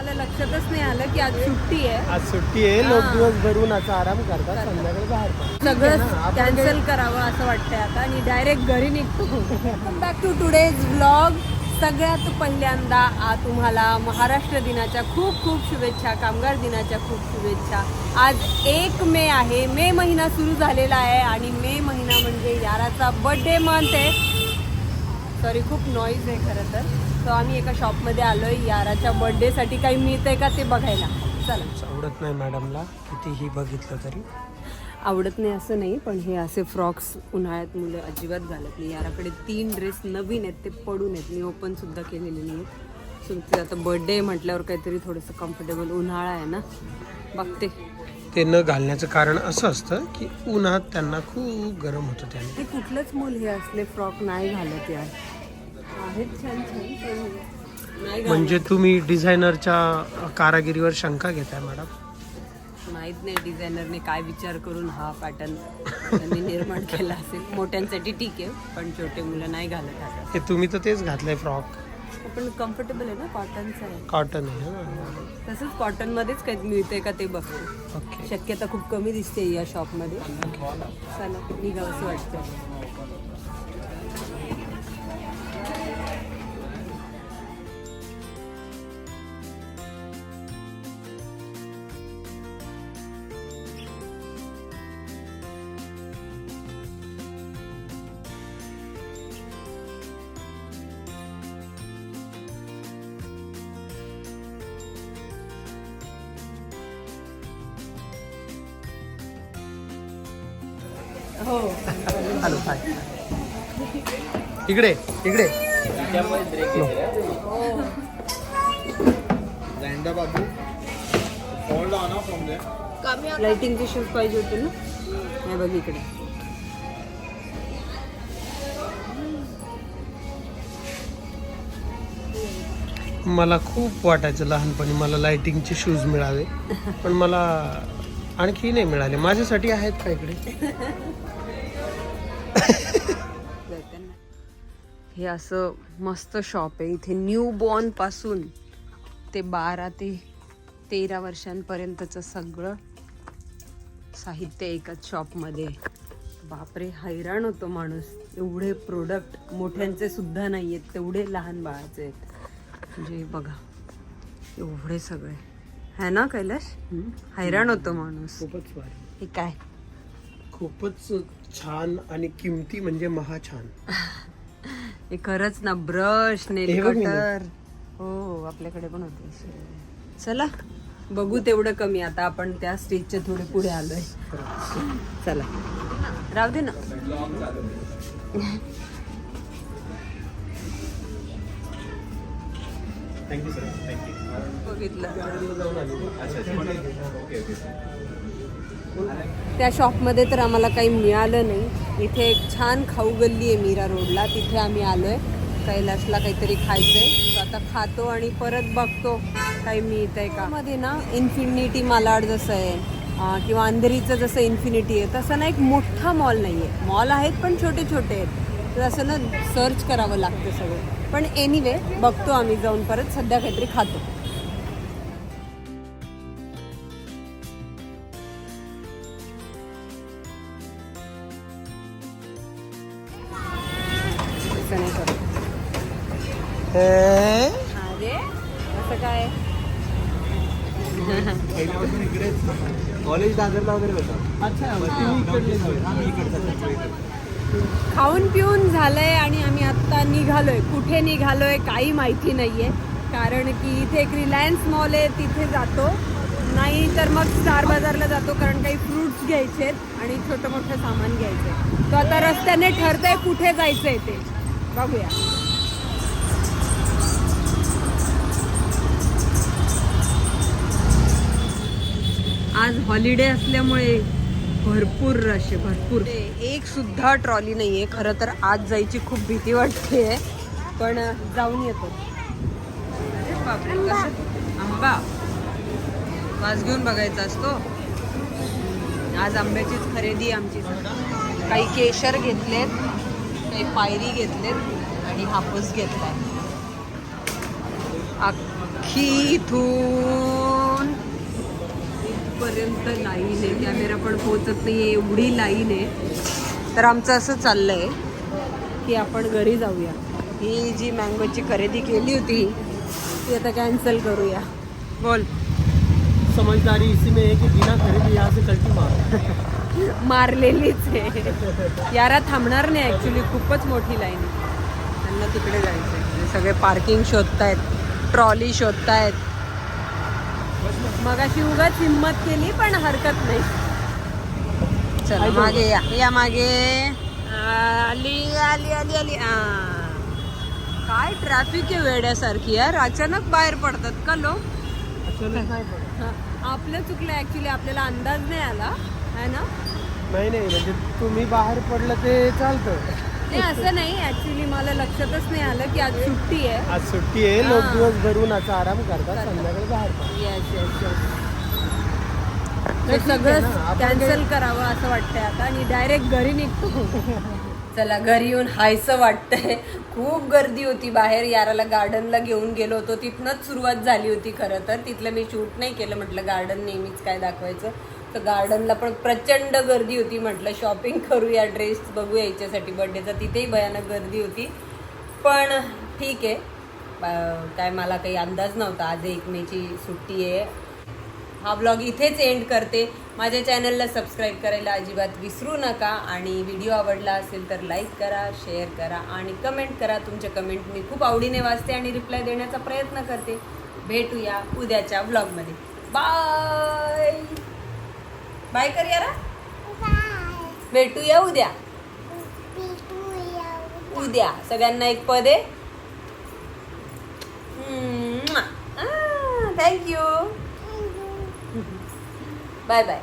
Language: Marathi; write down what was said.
मला लक्षातच नाही आलं की आज सुट्टी आहे. आज सुट्टी आहे. लोक हा. दिवस घरून असं आराम करतात संध्याकाळी बाहेर पडतात. सगळं ना, आपण कॅन्सल करावं असं वाटतंय आता आणि डायरेक्ट घरी निघतो. बॅक टू टुडेज व्लॉग सगळ्यात पहिल्यांदा आ, तुम्हाला महाराष्ट्र दिनाच्या खूप खूप शुभेच्छा कामगार दिनाच्या खूप शुभेच्छा. आज एक मे आहे. मे महिना सुरू झालेला आहे आणि मे महिना म्हणजे याराचा बर्थडे मंथ आहे. सॉरी खूप नॉईज आहे खरं तर. सो आम्ही एका शॉपमध्ये आलोय याराच्या बर्थडेसाठी काही मिळतंय का ते बघायला? चला. आवडत नाही मॅडमला कितीही बघितलं तरी. आवडत नाही असं नाही पण हे असे फ्रॉक्स उन्हाळ्यात मुलं अजिबात घालत नाही. याराकडे तीन ड्रेस नवीन आहेत ते पडून आहेत. मी ओपन सुद्धा केलेले नाही आहेत सो आता बर्थडे म्हटल्यावर काहीतरी थोडंसं कम्फर्टेबल उन्हाळा आहे ना? बघते. ते न घालण्याचं कारण असं असतं की उन्हात त्यांना खूप गरम होतं त्याने. ते कुठलंच मूल हे असले फ्रॉक नाही घालत यार. आहेत छान छान पण नाही घालत. म्हणजे तुम्ही डिझायनरच्या कारागिरीवर शंका घेताय मॅडम? माहीत नाही डिझायनरने काय विचार करून हा पॅटर्न त्यांनी निर्माण केला असेल. मोठ्यांसाठी ठीक आहे पण छोटे मुलं नाही घालत हे तुम्ही तर तेच घातलंय फ्रॉक. पण कम्फर्टेबल आहे ना? कॉटनचं आहे. कॉटन आहे ना? तसंच कॉटनमध्येच काही मिळतंय का ते बघते ओके शक्यता खूप कमी दिसते या शॉपमध्ये चला निघावं असं वाटतं हो. Hello hi. इकडे इकडे. लाइटिंगचे शूज पाहिजे होते ना? हे बघ इकडे. मला खूप वाटायचं लहानपणी मला लाइटिंगचे शूज मिळावे. पण मला आणखी नाही मिळाले. माझ्यासाठी आहेत का इकडे? हे असं मस्त शॉप आहे. इथे न्यू बॉर्नपासून ते बारा ते तेरा वर्षांपर्यंतचं सगळं साहित्य एकाच शॉपमध्ये. बापरे हैराण होतो माणूस. एवढे प्रोडक्ट मोठ्यांचे सुद्धा नाही आहेत तेवढे लहान बाळाचे आहेत. म्हणजे बघा एवढे सगळे. है ना कैलाश? हैराण होतो माणूस. खूपच हे काय? खूपच छान आणि किमती म्हणजे महाछान. हे खरंच ना ब्रश नेल हे मी कटर. हो आपल्याकडे पण होते चला बघू तेवढं कमी. आता आपण त्या स्टेजच्या थोडे पुढे आलोय. चला. राहू दे ना. बघितलं. त्या शॉपमध्ये तर आम्हाला काही मिळालं नाही. इथे एक छान खाऊ गल्ली आहे मीरा रोडला. तिथे आम्ही आलो आहे कैलाशला काहीतरी खायचं आहे तर आता खातो आणि परत बघतो. काही मिळतंय का? मध्ये ना इन्फिनिटी मालाड जसं आहे किंवा अंधेरीचं जसं इन्फिनिटी आहे तसं ना एक मोठा मॉल नाही आहे मॉल आहेत पण छोटे छोटे आहेत. तर असं ना सर्च करावं लागतं सगळं. पण एनिवे बघतो आम्ही जाऊन परत. सध्या काहीतरी खातो. अरे असं काय? कॉलेज दादरला वगैरे होता. खाऊन पिऊन झालंय आणि आम्ही आत्ता निघालोय. कुठे निघालोय काही माहिती नाहीये. कारण की इथे एक रिलायन्स मॉल आहे तिथे जातो. नाही तर मग स्टार बाजारला जातो कारण काही फ्रुट्स घ्यायचे आहेत आणि छोटं मोठं सामान घ्यायचंय. तो आता रस्त्याने ठरतंय कुठे जायचंय ते. बघूया. आज हॉलिडे असल्यामुळे भरपूर रश आहे भरपूर. एक सुद्धा ट्रॉली नाहीये. खरं तर आज जायची खूप भीती वाटते पण जाऊन येतो. अरे बापरे कसं? आंबा. वास घेऊन बघायचा असतो. आज आंब्याचीच खरेदी आमची. काही केशर घेतलेत काही पायरी घेतलेत आणि हापूस घेतलाय. अख्खी थू इथपर्यंत लाईन आहे. कॅमेरा पण पोहोचत नाही एवढी लाईन आहे. तर आमचं असं चाललंय की आपण घरी जाऊया. ही जी मँगोची खरेदी केली होती ती आता कॅन्सल करूया. बोल. समझदारी इसी में है कि बिना खरीदे यहाँ से कल्टी मार. मारलेलीच आहे. यारा थांबणार नाही ॲक्च्युली खूपच मोठी लाईन आहे. त्यांना तिकडे जायचं आहे सगळे पार्किंग शोधतायत ट्रॉली शोधतायत. मग अशी उगाच हिंमत केली पण हरकत नाही. चला मागे या. या मागे. आली आली आली आली. आ. काय ट्रॅफिक आहे वेड्यासारखी यार. अचानक बाहेर पडतात का लोक? आपलं चुकलं ऍक्च्युली आपल्याला अंदाज नाही आला. है ना? नाही नाही म्हणजे तुम्ही बाहेर पडलं ते चालतं. नाही असं नाही ऍक्च्युली मला लक्षातच नाही आलं की आज सुट्टी आहे. आज सुट्टी आहे लोक हा. दिवस घरून आता आराम करतात संध्याकाळी बाहेर पडतात. येस येस येस नाही, ठीक आहे सगळं आपण कॅन्सल करावं असं वाटतंय आता आणि डायरेक्ट घरी निघतो. चला घरी येऊन हायचं वाटतंय. खूप गर्दी होती बाहेर याराला गार्डनला घेऊन गेलो होतो. तिथनंच सुरुवात झाली होती खरं तर. तिथलं मी शूट नाही केलं म्हटलं गार्डन नेहमीच काय दाखवायचं. तर गार्डनला पण प्रचंड गर्दी होती म्हटलं. शॉपिंग करूया ड्रेस बघूया याच्यासाठी बड्डेचा तिथेही भयानक गर्दी होती. पण ठीक आहे. काय मला काही अंदाज नव्हता. आज एक मेची सुट्टी आहे. हा ब्लॉग इथेच एंड करते. माझ्या चॅनलला सबस्क्राईब करायला अजिबात विसरू नका. आणि व्हिडिओ आवडला असेल तर लाईक करा शेअर करा आणि कमेंट करा. तुमच्या कमेंट मी खूप आवडीने वाचते आणि रिप्लाय देण्याचा प्रयत्न करते. भेटूया उद्याच्या ब्लॉगमध्ये बाय बाय कर यारा भेटूया उद्या. उद्या. सगळ्यांना एक पद आहे. Thank you bye bye